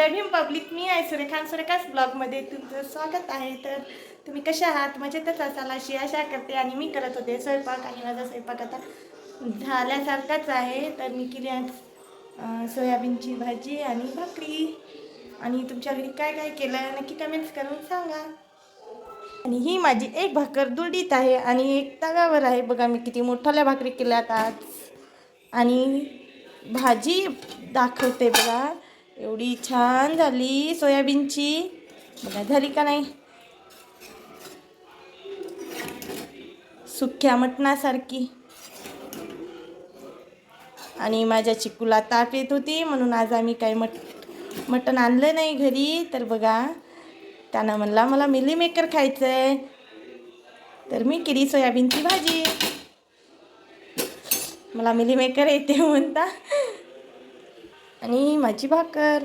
जय Bhim public मी आहे सुरेखान सुरेखाच ब्लॉगमध्ये तुमचं स्वागत आहे. तर तुम्ही कशा आहात? मजेतच असाल अशी आशा करते आणि मी करत होते. स्वयंपाक आणि माझा स्वयंपाक आता झाल्यासारखाच आहे. तर मी केली आज सोयाबीनची भाजी आणि भाकरी. आणि तुमच्या घरी काय काय केलं? नक्की कमेंट्स करून सांगा. आणि ही माझी एक भाकर दुडीत आहे आणि एक तव्यावर आहे. बघा मी किती मोठाल्या भाकरी केल्यात आज. आणि भाजी दाखवते बघा. एवढी छान झाली सोयाबीनची. बघा झाली का नाही? सुक्या मटणासारखी. आणि माझ्या चिकूला ताप येत होती म्हणून आज आम्ही काही मट मटण आणलं नाही घरी. तर बघा त्यानं म्हणला मला मिली मेकर खायचं आहे तर मी केली सोयाबीनची भाजी. मला मिली मेकर येते म्हणता. आणि माझी भाकर.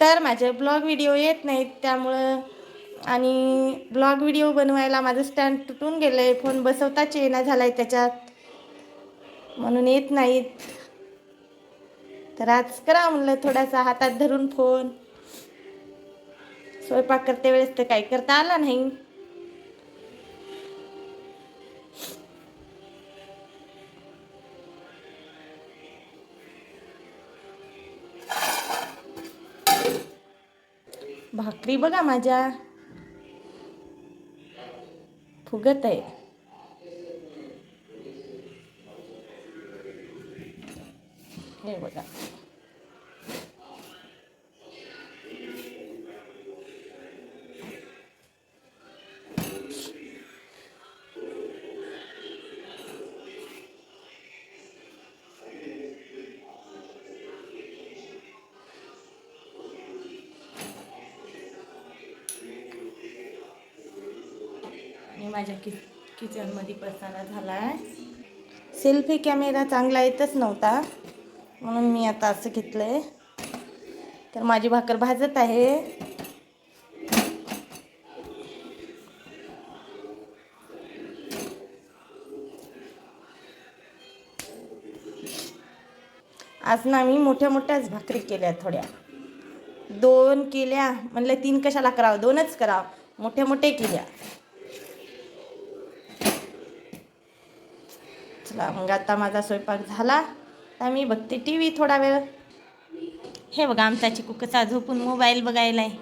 तर माझे ब्लॉग व्हिडिओ येत नाहीत त्यामुळं आणि ब्लॉग व्हिडिओ बनवायला माझं स्टँड तुटून गेलं आहे फोन बसवताच येणं झाला आहे त्याच्यात. म्हणून येत नाहीत. तर आज करा म्हणलं थोडासा हातात धरून फोन स्वयंपाक करते वेळेस तर काही करता आला नाही. भाकरी बघा माझ्या. फुगत आहे. हे बघा. आणि माझ्या कि किचनमध्ये पसारा झाला आहे सेल्फी कॅमेरा चांगला येतच नव्हता. म्हणून मी आता असं घेतलं आहे तर माझी भाकर भाजत आहे. आज ना मी मोठ्या मोठ्याच भाकरी केल्या थोड्या. दोन केल्या. म्हणलं तीन कशाला करावं? दोनच करावं. मोठ्या मोठ्या केल्या. चला मग आता माझा स्वयंपाक झाला. आता मी बघते टी व्ही थोडा वेळ. हे बघा आमचा चिकू कसा झोपून मोबाईल बघायला आहे